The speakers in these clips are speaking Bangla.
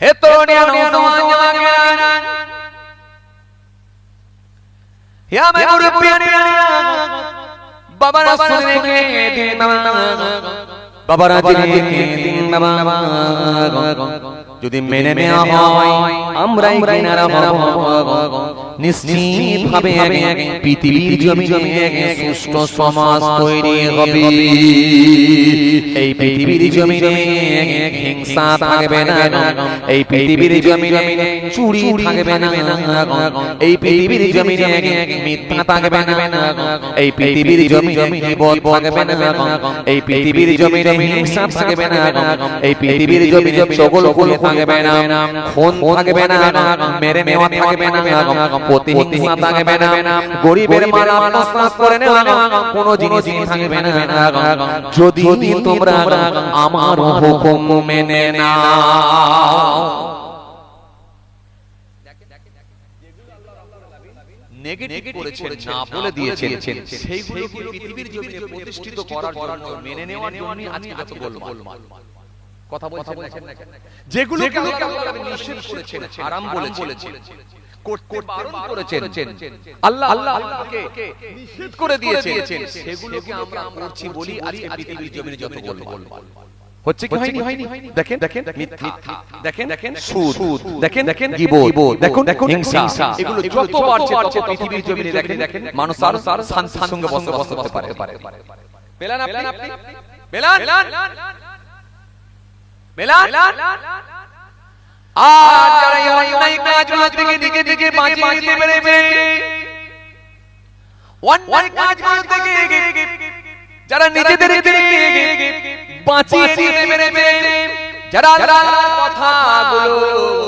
হে তরুণিয়া নৌজওয়ান হে আমার মুরব্বিয়ানিয়া বাবারা শুনে রেখে দিন বাবা বাবারা জেনে দিন বাবা যদি মেনে নেওয়া হয় আমরাই কিনারা হব নিশ্চিত ভাবে পৃথিবীর জমিনে সুষ্ঠ সমাজ তৈরি হবে। এই পৃথিবীর জমিনে হিংসা থাকবে না এই পৃথিবীর জমিনে চুরি থাকবে না এই পৃথিবীর জমিনে মিথ্যা থাকবে না এই পৃথিবীর জমিনে বিপদ থাকবে না এই পৃথিবীর জমিনে হিংসা থাকবে না এই পৃথিবীর জমিনে চগল ফুল থাকবে না। খুন থাকবে না মেরে নেওয়া থাকবে না প্রতিহিংসা থাকবে না। গরিবের মাল আত্মসাৎ করে নেওয়া কোনো জিনিস থাকবে না। যদি তোমরা আমার হুকুম মেনে নাও। নেগেটিভ করেছেন না বলে দিয়েছেন। সেইগুলোকে পৃথিবীর জমিনে প্রতিষ্ঠিত করার জন্য মেনে নেওয়ার জন্য আজকে যত গোলমাল। কথা বলছেন যেগুলো আল্লাহ নিষেধ করেছেন হারাম বলেছেন করতে বারণ করেছেন আল্লাহ আল্লাহকে নিষেধ করে দিয়েছেন সেগুলোকে আমরা করছি বলি আজকে পৃথিবীর জমিনে যত গোলমাল হচ্ছে কি হয়নি হয়নি দেখেন দেখেন মিথ্যা দেখেন দেখেন সুদ দেখেন দেখেন গিবত দেখুন দেখুন হিংসা এগুলো যত বাড়ছে তত পৃথিবীর জমিনে দেখেন দেখেন মানুষ আর আর শান্তির সঙ্গে বসবাস করতে পারে পেলান আপনি আর যারা এই অন্যায় কাজগুলো থেকে দিকে দিকে বাঁচিয়ে নিতে পেরেছে। অন্যায় কাজগুলো থেকে যারা নিজেদেরকে বাঁচিয়ে নিতে পেরেছে। যারা কথা কথাগুলো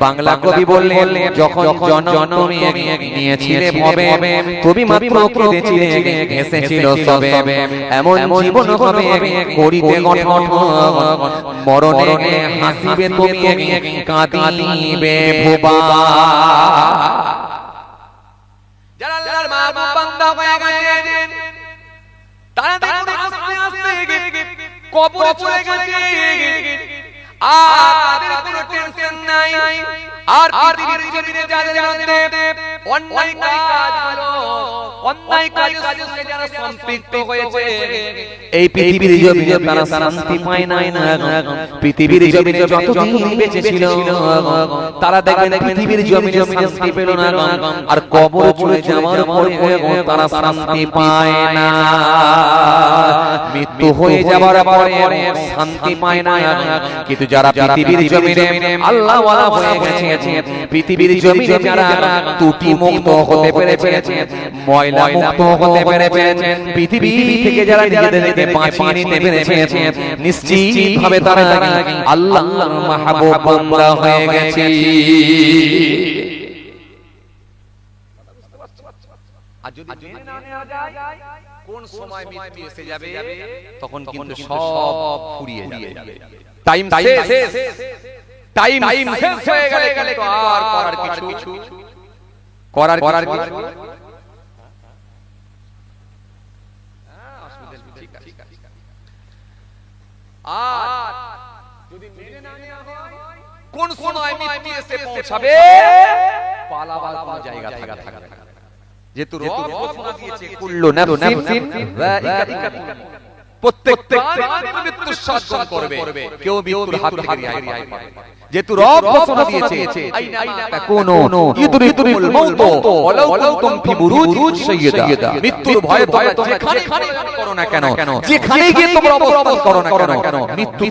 বাংলা কবি বললেন যখন জনম নিয়েছিলে ভবে তুমি মাত্র কেঁদেছিলে এসেছিল সবে। এমন জীবন হবে করিতে গঠন মরণে হাসিবে তুমি কাঁদিবে ভোবা। যারা আল্লাহর মাহবুব বান্দা হয়ে গেছেন তারা দেখুন আস্তে আস্তে কবরে চলে গেছে তারা শান্তি পায় নাই না। পৃথিবীর জমিনে পেল না। আর কবর চলে যাওয়ার পরে তারা শান্তি পায় না। মৃত্যু হয়ে যাওয়ার পরে শান্তি পায় না। কিন্তু যারা পৃথিবীর জমিনে আল্লাহ ওয়ালা হয়ে গেছে পৃথিবীর জমিনে যারা ত্রুটি মুক্ত হতে পেরেছে ময়লা মুক্ত হতে পেরেছে পৃথিবী থেকে যারা নিজেদেরকে বাঁচিয়ে নিতে পেরেছে নিশ্চিত ভাবে তারা আল্লাহর মাহবুব বান্দা হয়ে গেছে। আর যদি মেনে না নেওয়া যায় কোন সময় মৃত্যু এসে যাবে? তখন কিন্তু সব ফুরিয়ে যাবে। টাইম শেষ টাইম টাইম শেষ হয়ে গেলে গেলে তো আর করার কিছু করার করার কিছু আর যদি মেনে না নেওয়া হয় কোন সময় মৃত্যু এসে পৌঁছাবে? পালাবার কোন জায়গা থাকা থাকা যেহেতু রব ঘোষণা দিয়েছে কুল্লু নাফসিন যায়িকাতুল প্রত্যেক মৃত্যুর সাধন করবে। কেউ মৃত্যুর হাত থেকে রেহাই পাবে যেহেতু রব ঘোষণা দিয়েছে আইনা তাকুনু ইদরিকুল ওয়ালাউ কুনতুম ফি বুরুজ সাইয়্যিদা মৃত্যুর ভয়ে ভয়ে যেখানে করো না কেন যেখানে গিয়ে তোমরা অবস্থান করো না কেন মৃত্যু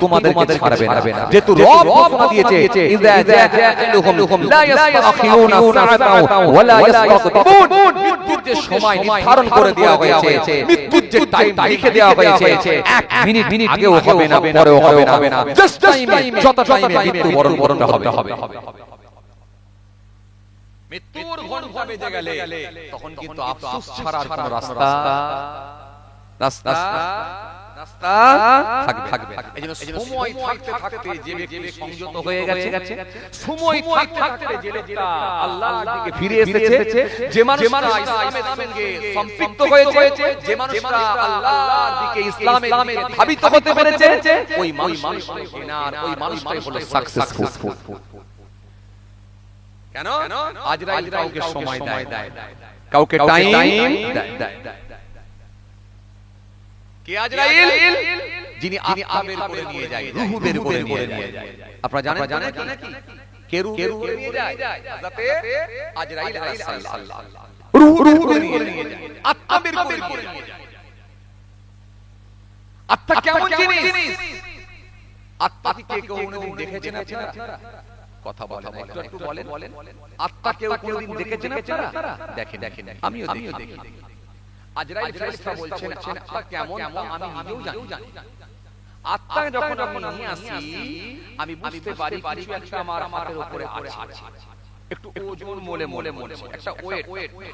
ছাড়বে না। যেহেতু রব ঘোষণা দিয়েছে ইযা জাআলুহুম লা ইস্তাখিরুনা সাআতাও ওয়ালা ইস্তাকদিমুন মৃত্যুর যে সময় নির্ধারণ করে দেওয়া হয়েছে মৃত্যুর যে টাইম লিখে দেওয়া হয়েছে এক মিনিট মিনিট আগেও হবে না পরেও হবে না জাস্ট টাইমে যত টাইমে মৃত্যু বরণ বরণ হবে। হবে। মৃত্যুর ঘণ্টা বেজে গেলে তখন কিন্তু আফসোস ছাড়ার কোনো রাস্তা রাস্তা রাস্তা থাকবে এইজন্য সময় থাকতে থাকতে যে ব্যক্তি সংযত হয়ে গেছে। সময় থাকতে থাকতে যে লোকটা আল্লাহর দিকে ফিরে এসেছে যে মানুষটা ইসলামের সঙ্গে সম্পৃক্ত হয়েছে যে মানুষটা আল্লাহর দিকে ইসলামের দিকে ধাবিত হতে পেরেছে ওই মানুষ কেনার ওই মানুষটাই হলো সাকসেসফুল কেন? আজরাইল কাউকে সময় দেয় কাউকে টাইম দেয় কে আজরাইল যিনি আত্মা বের করে নিয়ে যায়। রূহ বের করে নিয়ে যায়। আপনারা জানেন জানেন কি? কেরু নিয়ে যায়? যাতে আজরাইল আলাইহিস সালাম। রূহ রূহ করে নিয়ে যায়। আত্মা বের করে নিয়ে যায়। আত্মা কেমন জিনিস? কেউ কোনোদিন দেখেছেন আপনারা? কথা বলেন একটু বলেন। আত্মা কেউ কোনোদিন দেখেছেন আপনারা? দেখেন দেখেন আমিও আমিও দেখি। আজরাইল ফেরেশতা বলছেন আত্মা কেমন আমি নিজেও জানি। আত্মা যখন আমি আসি আমি বুঝতে পারি কিছু একটা আমার হাতের উপরে আছে। একটু ওজন মোলে মোলে মোলে একটা ওয়েট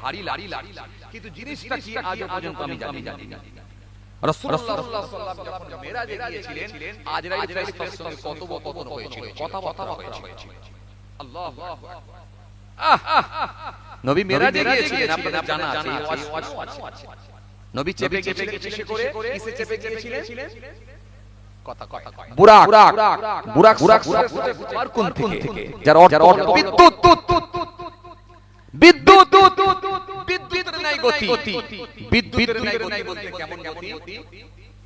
ভারী লারি লারি কিন্তু জিনিসটা কি আজ পর্যন্ত আমি জানি যখন হয়েছিল নবী মেরাজে গিয়েছিলেন আপনাদের জানা আছে নবী চেপে চেপে কিসে করে কিসে চেপে গিয়েছিলেন? কথা কথা বুরাক বুরাক বুরাক বুরাক থেকে যার অর্থ বিদ্যুৎ বিদ্যুৎ বিদ্যুতের নাই গতি বিদ্যুতের নাই গতি বলতে কেমন গতি?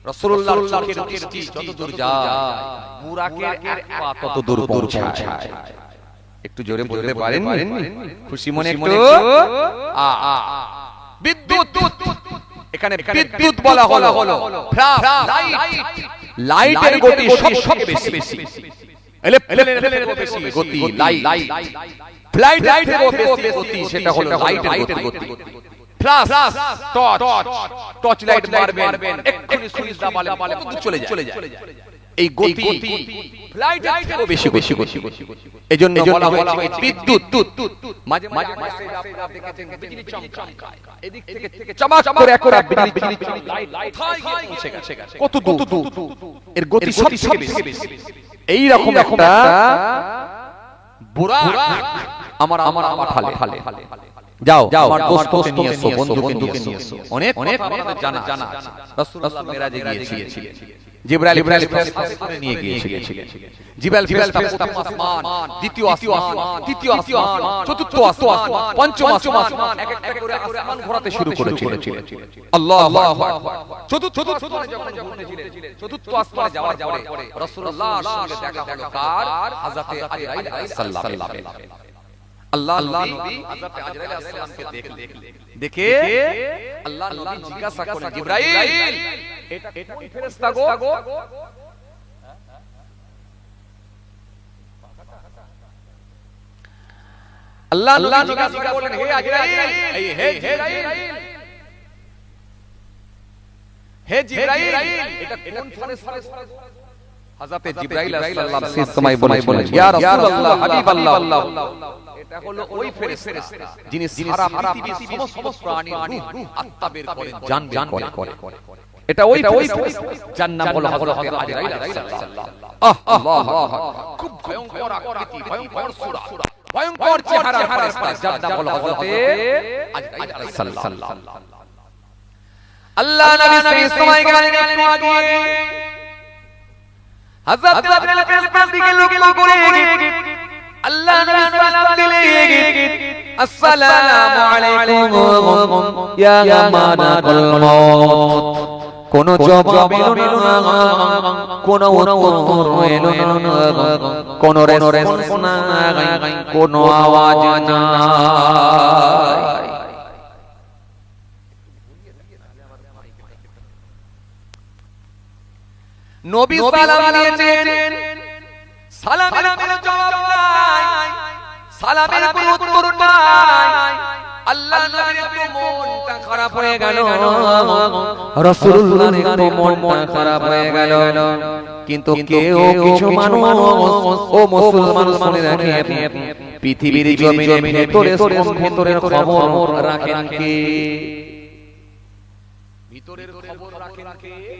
রাসূলুল্লাহর চোখের দৃষ্টি যত দূর যায় বুরাকের এক পা তত দূর পৌঁছায়। একটু জোরে বলতে পারেন খুশি মনে একটু? আ আ বিদ্যুৎ। এখানে বিদ্যুৎ বলা হলো। লাইট লাইটের গতি সবথেকে বেশি বেশি গতি লাইট। ফ্লাইট লাইটের গতি সেটা হলো লাইটের গতি প্লাস টর্চ টর্চ লাইট মারবেন এক্ষুনি সুইচ দাবালে চলে চলে যায় এই গতি ফ্লাইট লাইটেরও বেশি বেশি গতি। এজন্য বলা হয়েছে বিদ্যুৎ মাঝে মাঝে আপনারা দেখেছেন বিজলি চমকায়। এদিক থেকে থেকে চমক করে একরা বিজলি বিজলি লাইট পৌঁছে গেছে? কত দূর? এর গতি সবথেকে বেশি। এই রকম একটা বুড়া আমার আমার আমার ঠালে ঠালে যাও যাও আমার দোস্তকে নিয়ে এসো বন্ধুকে নিয়ে এসো। অনেক অনেক জানা জানা। রাসূলুল্লাহ মেরাজে গিয়েছিলেন। জিবরাইল ইব্রাহিম ফেরেশতা নিয়ে গিয়েছিলেন জিবরাইল ফেরেশতা আসমান দ্বিতীয় আসমান তৃতীয় আসমান চতুর্থ আসমান পঞ্চম আসমান এক এক করে আসমান ঘোরাতে শুরু করেছিলেন আল্লাহু চতুর্থ আসমানে যখন ঘুরতেছিলেন চতুর্থ আসমানে যাওয়ার পরে রাসূলুল্লাহর সঙ্গে দেখা হলো কার হযরতে আজরাইল আলাইহিস সালাম। আল্লাহ নবী হযরত আজরাইল আলাইহিস সালামকে দেখলেন দেখে আল্লাহ নবী জিজ্ঞাসা করলেন জিবরাইল এটা এটা কোন ফেরেশতা গো আল্লাহ আল্লাহ জিজ্ঞাসা করলেন হে আজরাইল এই হে জিবরাইল হে জিবরাইল এটা কোন ফেরেশতা হযরত জিবরাইল আলাইহিস সালাম সেই সময় বলেন ইয়া রাসূলুল্লাহ হাবিবাল্লাহ এটা হলো ওই ফেরেশতা। যিনি সারা পৃথিবীর সমস্ত প্রাণীর রূহ আত্মা বের করেন জান জান করে এটা ওই ওই যার নাম হলো হযরত আজরাইল আলাইহিস সালাম। আহ আল্লাহ খুব ভয়ঙ্কর আকৃতি ভয়ঙ্কর সূরা। ভয়ঙ্কর চেহারার ফেরেশতা। যার নাম হলো হযরত আজরাইল আলাইহিস আল্লাহ নবী সেই সময় গেলেন একটু আগে হযরত আজরাইল ফেরেশতার দিকে লক্ষ্য করে মউত। কোন জবাব না কোন কোন কোন আওয়াজ নবী সালাম কোনো জবাব সালামের কোনো উত্তর নাই। আল্লাহ নবীর একটু মনটা খারাপ হয়ে গেল। রাসূলুল্লাহর একটু মনটা খারাপ হয়ে গেল। কিন্তু কেউ কিছু মানুষ ও মুসলমান রাখে। পৃথিবীর জমিনে ভেতরে ভেতরের খবর রাখেন কে ভিতরের খবর রাখেন কে আল্লাহ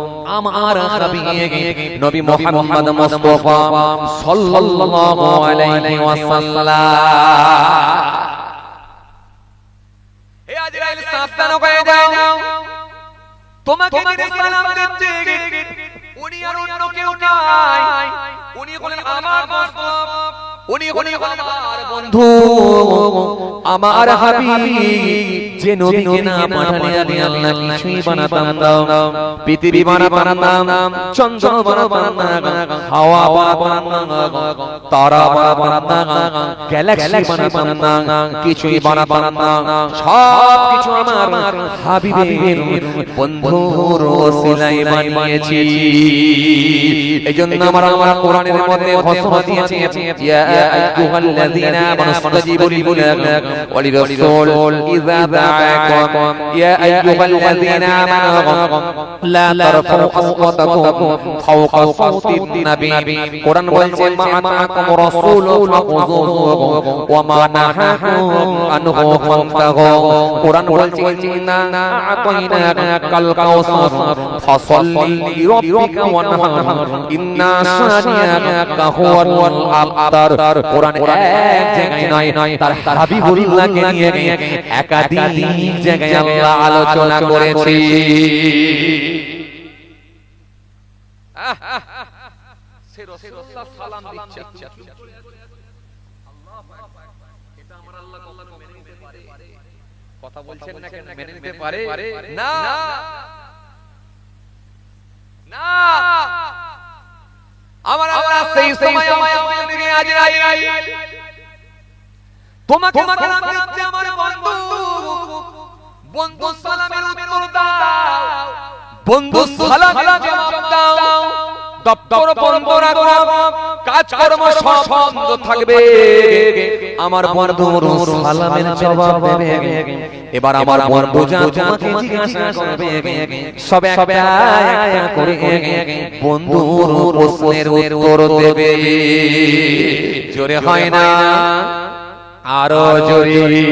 আমার হাবিব নবী মুহাম্মদ মুস্তাফা সাল্লাল্লাহু আলাইহি ওয়াসাল্লাম। হে আজরাইল সাবধান হয়ে যাও। তোমাকে যিনি সালাম দিচ্ছে উনি আর অন্য কেউ নয় উনি হলেন আমার দোস্ত উনি হলেন আমার বন্ধু আমার হাবিব যে নবীকে না পাঠালে আমি আল্লাহ কিছুই বানাতাম না পৃথিবী বানাতাম না চন্দ্র বানাতাম না হাওয়া বানাতাম না তারা বানাতাম না গ্যালাক্সি বানাতাম না কিছুই বানাতাম না সব কিছু আমার হাবিবের বন্ধুর ওসিলাই বানিয়েছি এজন্য আমার আমার কোরআনের মধ্যে ঘোষণা দিয়েছে ইয়া আইয়ুহাল্লাযীনা আমানু ইসতাজিবু লিল্লাহি ওয়া লিরাসূল ইযা দাআকুম ইয়া আইয়ুহাল্লাযীনা আমানু লা তারফাউ আসওয়াতাকুম ফাওকা সাওতিন নাবী কোরআন বলছে মা আতাকুম রাসূলু ফাখুযুহু ওয়া মা নাহাকুম আনহু ফান্তাহু কোরআন বলছে ইন্না আতাইনাকাল কাউসার ফাসাল্লি লিরাব্বিকা ওয়ানহার ইন্না শানিয়াকা হুয়াল আবতার কোরআন এক জায়গায় নয় তার হাবিবুল্লাহকে নিয়ে একাধিক জায়গায় আল্লাহ আলোচনা করেছে। মেনে কথা বলছেন না কেন মেনে নিতে পারে? না। না। আমার আমরা সেই সময় আমার দিকে আজ তোমাকে সালাম দিচ্ছে আমার বন্ধু বন্ধু সালামের উত্তর দাও বন্ধু সালামের জবাব দাও দপ্তর বন্ধ রাখো কাজকর্ম সব বন্ধ থাকবে। আমার বন্ধুর সালামের জবাব দেবে। এবার আমার বন্ধু যা জিজ্ঞাসা করবে। সব একটা একটা করে বন্ধুর প্রশ্নের উত্তর দেবে। জোরে হয় না? আরও জোরে।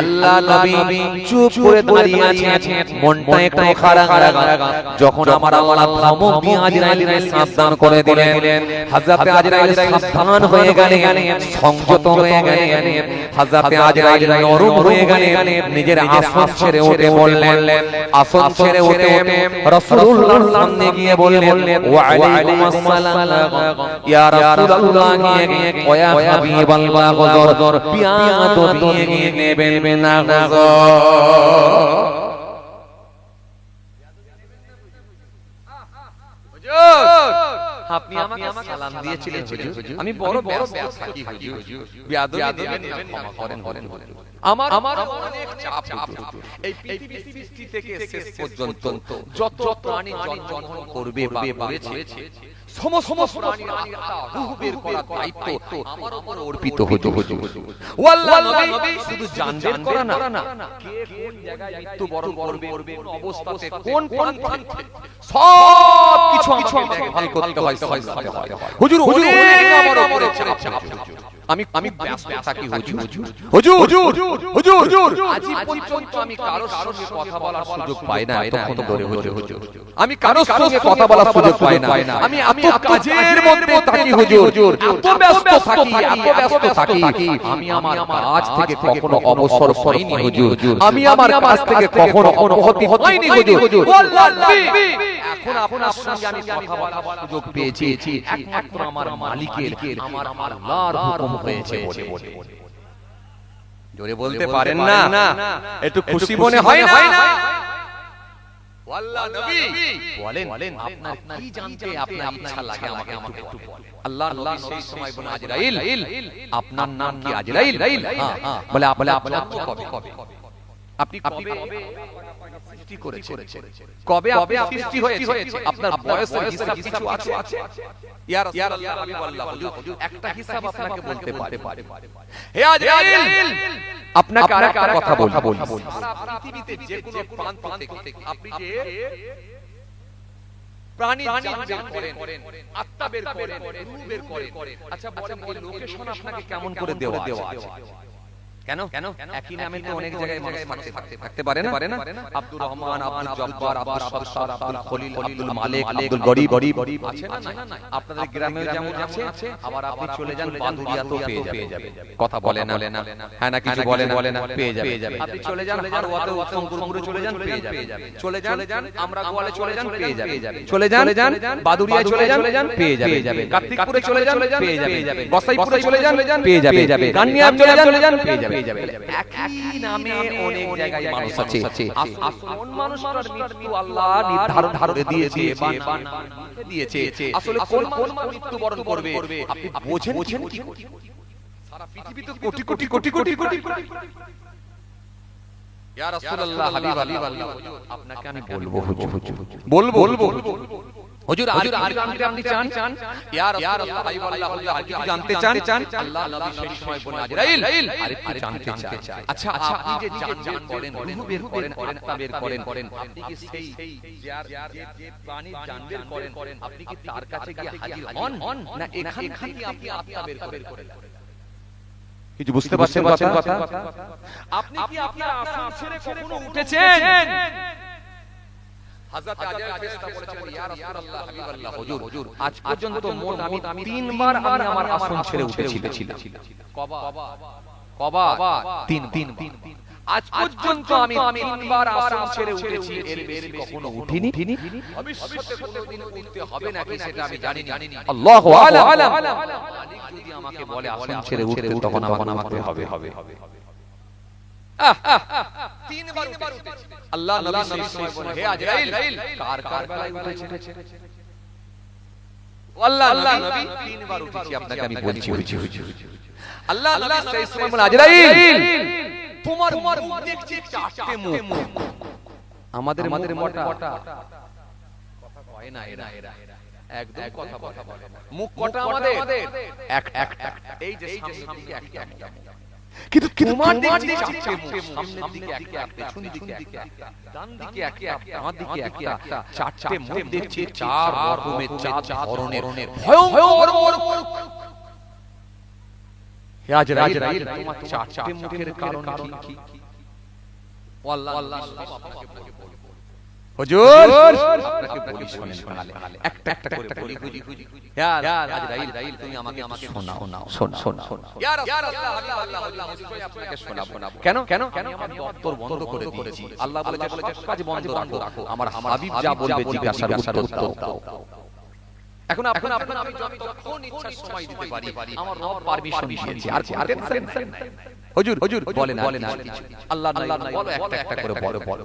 আল্লাহ নবী চুপ করে দাঁড়িয়ে আছেন। মনটা একটু খারাপ যখন আমার আল্লাহ ধমক দিয়ে আজরাইলের সাবধান করে দিলেন। হযরতে আজরাইল সাবধান হয়ে গেলেন। সংযত হয়ে গেলেন। হযরতে আজরাইল নরম হয়ে গেলেন। নিজের আসন ছেড়ে উঠে বললেন। আসন ছেড়ে উঠে রাসূলুল্লাহর সামনে গিয়ে বললেন ওয়া আলাইকুম আসসালাম। ইয়া রাসূলুল্লাহ ওয়া হাবিবাল্লাহ গজর পিয়াদ দিয়ে নেবেন না গজর আপনি আমাকে সালাম দিয়েছিলেন হুজুর। আমি বড় ব্যস্ত থাকি হুজুর। বিয়াদবি দেবেন না করেন করেন আমার আমার অনেক চাপ হুজুর। এই পৃথিবী সৃষ্টি থেকে শেষ পর্যন্ত যত প্রাণী জন্ম করবে বা করেছে সমস্ত প্রাণীর আত্মা রূহ বের করার দায়িত্ব আমার উপর অর্পিত হতো হুজুর ও নবী শুধু জান করা না কে কোন জায়গায় মৃত্যুবরণ করবে কোন অবস্থাতে কোন পন্থাতে সব কিছু আমাকে করতে হয় হুজুর অনেক আমার উপরে চাপ চাপ আমি আমি ব্যস্ত থাকি হুজুর। হুজুর। হুজুর হুজুর আজ পর্যন্ত আমি কারোর সঙ্গে কথা বলার সুযোগ পাই না এতক্ষণ ধরে হুজুর হুজুর। আমি কারোর সঙ্গে কথা বলার সুযোগ পাই না। আমি আমি কাজের মধ্যে থাকি হুজুর। এত ব্যস্ত থাকি এত ব্যস্ত থাকি। আমি আমার কাজ থেকে কখনো অবসর পাইনি হুজুর। আমি আমার কাজ থেকে কখনো হয়নি হুজুর। এখন আপনার সঙ্গে আমি কথা বলার সুযোগ পেয়েছি। একমাত্র আমার মালিকের আমার আল্লাহর হুকুম হয়েছে। বলে জোরে বলতে পারেন না। একটু খুশি মনে হয় না? আল্লাহ নবী। বলেন বলেন আপনার কি জানতে আপনার ইচ্ছা লাগে আমাকে আমাকে একটু বলেন। আল্লাহ নবী সেই সময় বলে আজরাইল। আপনার নাম কি আজরাইল? হ্যাঁ বলে বলে আপনার কবে কবে আপনি কবে সৃষ্টি করেছে কবে আপনি সৃষ্টি হয়েছে আপনার বয়সের হিসাব কিছু আছে? ইয়া রাসূলুল্লাহ হাবিবাল্লাহ হুজুর একটা হিসাব আপনাকে বলতে পারে। হে আপনাকে কথা বলি সারা পৃথিবীতে যে কোনো প্রান্ত থেকে আপনি যে প্রাণী করেন আত্মা বের করেন রূহ বের করেন। আচ্ছা বলেন এই লোকেশন আপনাকে কেমন করে দেওয়া আছে? কেন কেন একই নামে তো অনেক জায়গায় মানুষ থাকতে থাকতে পারে না পারে না আব্দুর রহমান আব্দুল জব্বার আব্দুল সত্তার আব্দুল খলিল আব্দুল মালিক আব্দুল গরিব গরিব আছে না না আপনাদের গ্রামেও যেমন আছে আবার আপনি চলে যান বান্দুরিয়া তো পেয়ে যাবে কথা বলে না হ্যাঁ না কিছু বলে না পেয়ে যাবে আপনি চলে যান হারওয়াতে শঙ্করপুরে চলে যান পেয়ে যাবে চলে যান আমরা গোয়ালে চলে যান পেয়ে যাবে চলে যান বাদুরিয়া চলে যান পেয়ে যাবে কার্তিকপুরে চলে যান পেয়ে যাবে গোসাইপুরে চলে যান পেয়ে যাবে কান্নিয়া চলে যান পেয়ে যাবে পেয়ে যাবে একই নামে অনেক জায়গায় মানুষ আছে আসল মানুষটার মৃত্যু আল্লাহ নির্ধারণ করে দিয়েছে বা দিয়েছে আসলে কোন কোন মৃত্যু বরণ করবে আপনি বোঝেন বোঝেন কি সারা পৃথিবীতে কোটি কোটি কোটি কোটি কোটি ইয়া রাসূলুল্লাহ হাবিবাল্লাহ আপনাকে আমি বলব বলব বলব হুজুর আর আর জানতে আপনি চান? চান? ইয়া রাসূলুল্লাহ হাবিবাল্লাহ হুজুর আর জানতে চান চান? আল্লাহ নবী সেই সময় বলে আজরাইল আর একটু জানতে চাই আচ্ছা আচ্ছা আপনি যে জান জান করেন রূহ বের করেন আত্মা বের করেন আপনি কি সেই যার যে যে প্রাণী জান বের করেন আপনি কি তার কাছে গিয়ে হাজির হন? না এখান থেকে আপনি আত্মা বের করেন। কিছু বুঝতে পারছেন কথা? আপনি কি আপনার আসন ছেড়ে কখনো উঠেছেন হযরত আজার ফেরেশতা বলেছিলেন ইয়া রাসূলুল্লাহ হাবিবাল্লাহ হুজুর। আজ পর্যন্ত মোট আমি তিনবার আমি আমার আসন ছেড়ে উঠেছিলাম কবা কবা তিন তিন আজ পর্যন্ত আমি তিনবার আসন ছেড়ে উঠেছি এর বেশি কখনো উঠিনি। ভবিষ্যতে কোনোদিন উঠতে হবে নাকি সেটা আমি জানি না আল্লাহু আলাম। মালিক যদি আমাকে বলে আসন ছেড়ে উঠতে তখন আমাকে হবে হবে। তিনবার উঠেছি। আল্লাহ নবী সেই সময় বলে হে আজরাইল কার কার বেলায় উঠেছে? আল্লাহ আল্লাহ নবী তিনবার উঠেছি আপনাকে আমি বলছি বলছি আল্লাহ নবী সেই সময় বলে আজরাইল! তোমার তোমার মুখ দেখছি চারটে মুখ। আমাদের আমাদের মোটা কথা কয় না এরা এরা একদম কথা কথা বলে মুখ কটা আমাদের? এক এক এই যে সামনে একটা একটা কিন্তু তোমার দিকে চারটে সামনের দিকে একটা পেছনের দিকে একটা ডান দিকে একটা আমার দিকে একটা চারটে মুখ দেখছে চার রকমের চার ধরনের ভয়ঙ্কর মুখ। রাজ রাজ তোমার চারটে মুখের কারণ কি? ও আল্লাহ আল্লাহ আপনাকে বলব। হুজুর আপনাকে বলি শুনেন কালে একটা একটা করে বলি বুঝি বুঝি ইয়া আজরাইল তুমি আমাকে আমাকে শোনাও নাও শোনা শোনা ইয়া রাসূলুল্লাহ হাবিবাল্লাহ আল্লাহ মুসলিম আপনাকে শোনাবো কেন কেন কেন? আমার দপ্তর বন্ধ করে দিয়েছি আল্লাহ বলেছে বলেছে কাজ বন্ধ রাখো। আমার হাবিব যা বলবে জিজ্ঞাসার উত্তর দাও এখন এখন আপনার আমি যখন ইচ্ছা সময় দিতে পারি আমার রব পারমিশন দিয়েছে আর আর টেনশন নাই হুজুর হুজুর বলেন বলেন আর কিছু আল্লাহ আল্লাহ বলো একটা একটা করে বলো বলো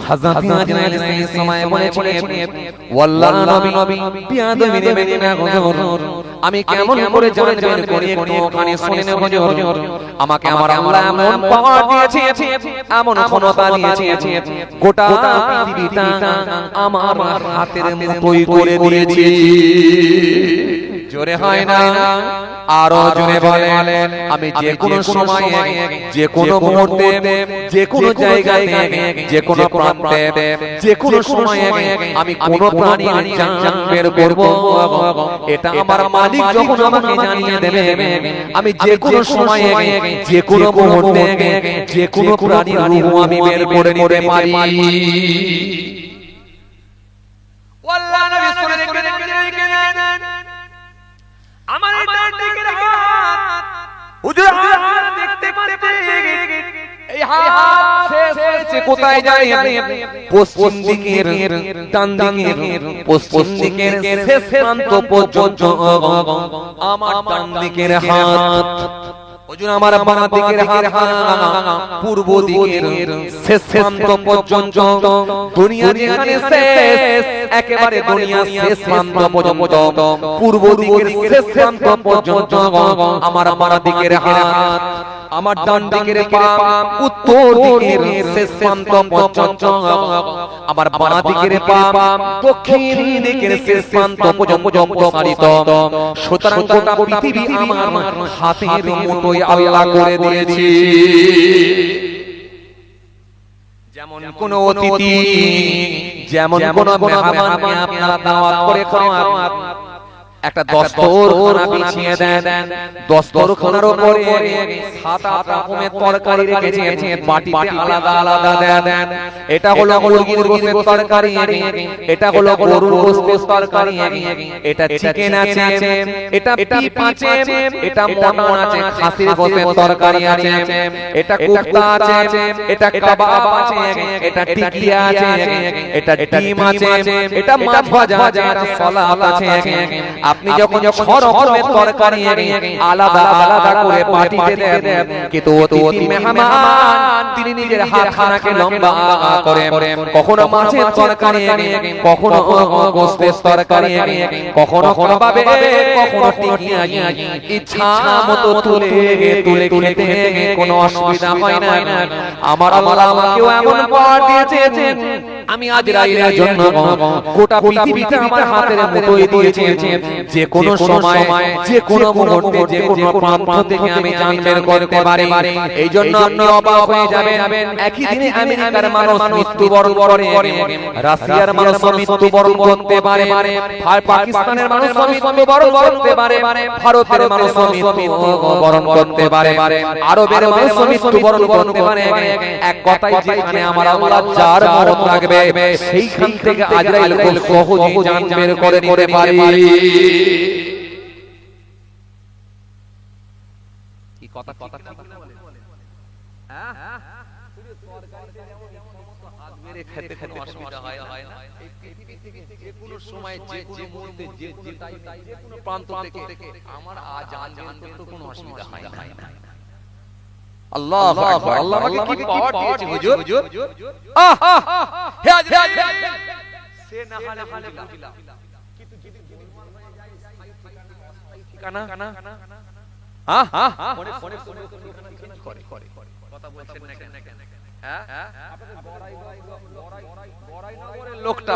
হযরত সময় বলেছিলেন ওয়াল্লাহ নবী নেবেন না হুজুর আমি কেমন করে জানবেন ওখানে শুনে নেব হুজুর আমাকে আমার আল্লাহ এমন পাওয়ার দিয়েছে এমন ক্ষমতা দিয়েছে গোটা পৃথিবীটা আমার হাতের মুঠোয় করে দিয়েছে। জোরে হয় না আরও জোরে বলেন আমি যে কোনো সময় যে কোনো মুহূর্তে যে কোনো জায়গায় যে কোনো প্রান্তে যে কোনো সময়ে আমি কোনো প্রাণীর জান বের করব এটা আমার মালিক যখন আমাকে জানিয়ে দেবে আমি যে কোনো সময়ে যে কোনো মুহূর্তে যে কোনো প্রাণীর রূহ আমি বের করে নিতে পারি দেন আমার ডান দিকের হাত। হুজুর হাত দেখতে পাচ্ছি। এই হাত শেষ হয়েছে। কোথায় আমি। পশ্চিম দিকের ডান দিকের পশ্চিম দিকের শেষ প্রান্ত পর্যন্ত আমার ডান দিকের হাত। ওজন দিকের হাত পূর্ব একেবারে দুনিয়া শেষ প্রান্ত পূর্ব দিকের শেষ প্রান্ত পর্যন্ত, আমার দিকের হাত আমার ডান দিকের পা উত্তর দিকের শেষ প্রান্ত পর্যন্ত আমার বাম দিকের পা দক্ষিণ দিকের শেষ প্রান্ত পর্যন্ত প্রসারিত। সুতরাং গোটা পৃথিবী আমার হাতের মুঠোয় আল্লাহ করে দিয়েছি। যেমন কোন অতিথি যেমন কোন মেহমানকে আপনারা দাওয়াত করে খাওয়ান একটা দস্তর বিছিয়ে দেন। দস্তর উপরে সাত আট রকমের তরকারি রেখেছে। বাটিতে আলাদা আলাদা দেন। এটা হলো মুরগির গোশতের তরকারি এটা হলো গরুর গোশতের তরকারি এটা চিকেন আছে। এটা বিফ আছে। এটা মটন আছে। খাসির গোশতের তরকারি আছে। এটা কোফতা আছে। এটা কাবাব আছে। এটা টিকিয়া আছে। এটা ডিম আছে। এটা মাছ ভাজা আছে। সালাদ আছে আপনি যখন ছ রকমের তরকারি আলাদা আলাদা করে পাটিতে দেন। কিন্তু অতিথি মেহমান তিনি নিজের হাত খানাকে লম্বা করে কখনো মাছের তরকারি কখনো গোস্তের তরকারি কখনো কবাবে কখনো টিকিয়া ইচ্ছা মতো তুলে তুলে খেতে কোনো অসুবিধা হয় না। আমার আল্লাহ আমাকেও এমন দিয়েছেন। আমি আজ রাইলের জন্য গোটা পৃথিবীতে আমার হাতের মুঠোয় দিয়েছে যে কোনো সময় যে কোনো মুহূর্তে যে কোনো প্রান্ত থেকে আমি জান বের করতে পারি। এই জন্য আপনি অবাক হয়ে যাবেন। একই দিনে আমেরিকার মানুষ মৃত্যুবরণ করে রাশিয়ার মানুষ মৃত্যুবরণ করতে পারে। আর পাকিস্তানের মানুষ মৃত্যুবরণ করতে পারে। ভারতের মানুষ মৃত্যুবরণ করতে পারে। আরবের মানুষ মৃত্যুবরণ করতে পারে। এক কথাই যেখানে আমার আল্লাহ যার মত রাখবে সেইখান থেকে আজরাইল খুব সহজেই জান বের করে নিতে পারে কি কথা কথা না বলে হ্যাঁ হাত মেরে খেতে খেতে অসুবিধা হয় হয় না যে কোনো সময় যে কোনো মুহূর্তে যে যে কোনো প্রান্ত থেকে আমার আজ জানতে তো কোনো অসুবিধা হয় না আল্লাহ আকবার আল্লাহ আমাকে কি পাওয়ার দিয়েছে হুজুর আহ হে আজরাইল সে না হালে বুঝলাম কিন্তু যদি গোলমাল হয়ে যায় স্থায়ী ঠিকানা ঠিকানা হ্যাঁ হ্যাঁ ফোনে ফোনে ফোনে ঠিকানা চেঞ্জ করে কথা বলছেন না কেন হ্যাঁ আপনাদের বড়াই বড়াই বড়াই নগরের লোকটা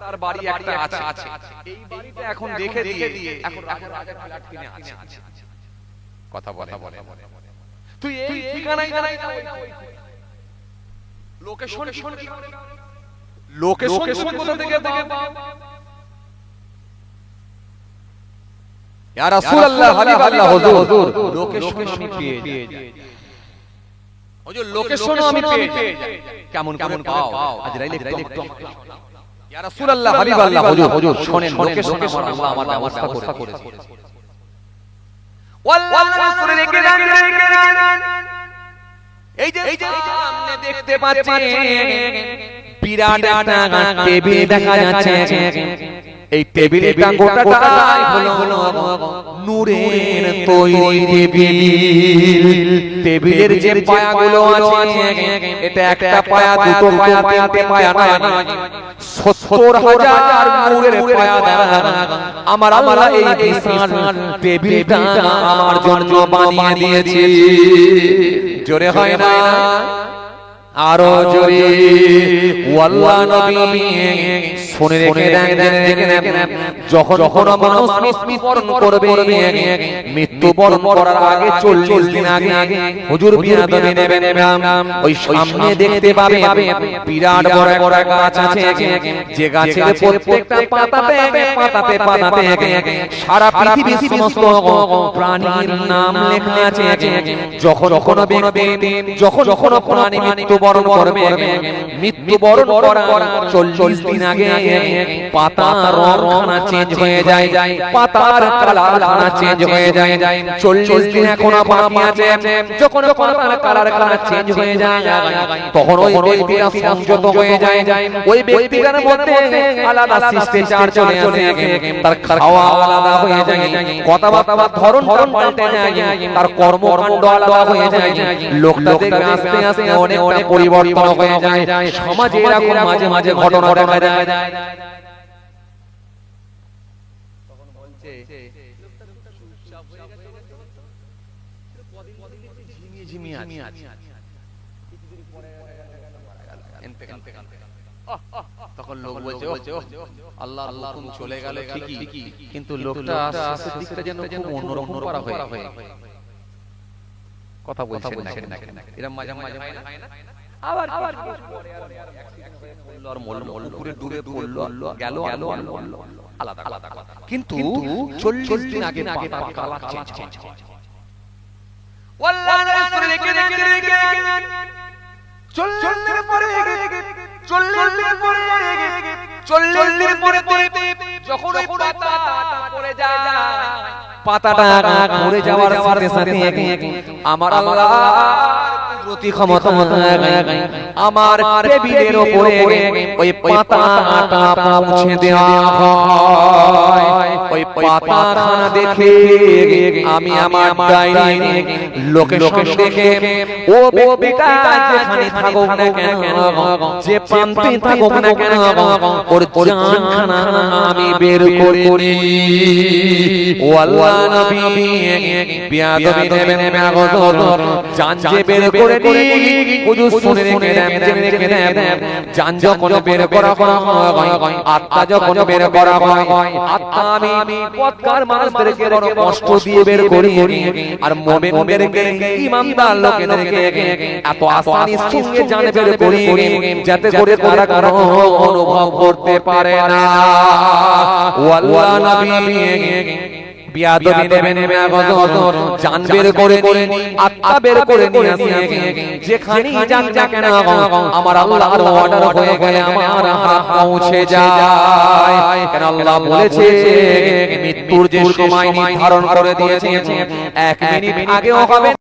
তার বাড়ি একটা আছে এই বাড়িটা এখন দেখে দিয়ে এখন রাজা রাজা ফ্ল্যাট কিনে আছে কথা বলে বলে তুই এই ঠিকানায় না লোকেশন লোকেশন কোথা থেকে? ইয়া রাসূলুল্লাহ হাবিবাল্লাহ হুজুর। লোকেশন আমি পেয়ে যাই। হুজুর লোকেশন আমি পেয়ে যাই। কেমন কেমন পাও? আজরাইল একটু ইয়া রাসূলুল্লাহ হাবিবাল্লাহ হুজুর। হুজুর। শুনেন লোকেশন আমার আমার ব্যবস্থা করেছে ওয়াল্লাহ রাসূল রেখে যান রেখে যান এই যে সামনে দেখতে পাচ্ছেন বিরাট টেবিল দেখা যাচ্ছে। এই টেবিলটা গোটাটাই হলো নূরের তৈরি টেবিল। টেবিলের যে পায়াগুলো আছে এটা একটা পায়া দুটো পায়া তিনটে পায়া না সত্তর হাজার নূরের পায়া আমার আল্লাহ এই বিশাল টেবিলটা আমার জন্য বানিয়ে দিয়েছে। জোরে হয় না? আরও জোরে। ওয়াল্লাহ নবী। শুনে রেখে দেন জেনে রেখে দেন যখন যখন মানুষ মৃত্যুবরণ করবে মৃত্যুবরণ করার আগে চল্লিশ দিন আগে হুজুর ওই সামনে দেখতে পাবে বিরাট বড় বড় গাছ আছে। যে গাছের প্রত্যেকটা পাতাতে পাতাতে পাতাতে সারা পৃথিবীর সমস্ত প্রাণীর নাম লেখা আছে। যখন কোনো ব্যক্তি যখন যখন প্রাণী মৃত্যুবরণ করবে মৃত্যুবরণ করার চল্লিশ দিন আগে পাতা রং চেঞ্জ হয়ে যায়। পাতার কালার চেঞ্জ হয়ে যায়। চল্লিশ দিন এখনও বাকি আছে। যখন পাতার কালার চেঞ্জ হয়ে যায়, তখন ওই ব্যক্তিরা সংযত হয়ে যায়। ওই ব্যক্তিটার মধ্যে আলাদা শিষ্টাচার চলে আসে। তার খাওয়া আলাদা হয়ে যায়। কথাবার্তা ধরন ধরন পাল্টে যায়। তার কর্মকাণ্ড আলাদা হয়ে যায়। লোকটা দেখবে আস্তে আস্তে অনেক অনেক পরিবর্তন হয়ে যায়। সমাজে এরকম মাঝে মাঝে ঘটনা দেখা যায়। তখন লোক বলছে আল্লাহ আল্লাহ চলে গেল ঠিকই। কিন্তু লোকটা শেষের দিকটা যেন অন্যরকম করা হয়ে কথা বলছেন না কেন? এরকম মাঝে মাঝে হয় না? আবার আবার আর মরল মরল পুকুরে ডুবে পড়ল গেল গেল আলাদা আলাদা কিন্তু চল্লিশ দিন আগে আগে কালার চেঞ্জ চেঞ্জ ওয়াল্লাহ রাসূল রেখে রেখে রেখে চল্লিশ দিন পরে চল্লিশ দিন পরে চল্লিশ দিন পরে পরে যখন ওই পাতা পড়ে যায় পাতাটা পড়ে যাওয়ার সাথে সাথে আমার আল্লাহ প্রতি ক্ষমতা আমার টেবিলের উপরে ওই পাতাটা পৌঁছে দেওয়া হয়। ওই পাতাখানা দেখে আমি আমার ডাইনি লোকে লোকে দেখে ও ব্যক্তিটা যেখানে থাকুক না কেন যে প্রান্তে থাকুক না কেন ওর জানখানা আমি বের করে ও আল্লাহ নবী বিয়াদবি দেবেন ম্যাগদর জান যে বের করে কষ্ট দিয়ে বের করি। আর ইমানদার এত বের করি, যাতে করে তারা অনুভব করতে পারে না। ও আল্লাহ নবী বিয়াদবি নেবেন ম্যাগদর জান বের করে করে আত্মা বের করে নিয়ে যেখানেই যান না কেন আমার আল্লাহর অর্ডার হয়ে গেলে আমার হাত পৌঁছে যায়। কেন আল্লাহ বলেছে মৃত্যুর যে সময় নির্ধারণ করে দিয়েছে এক মিনিট আগেও হবে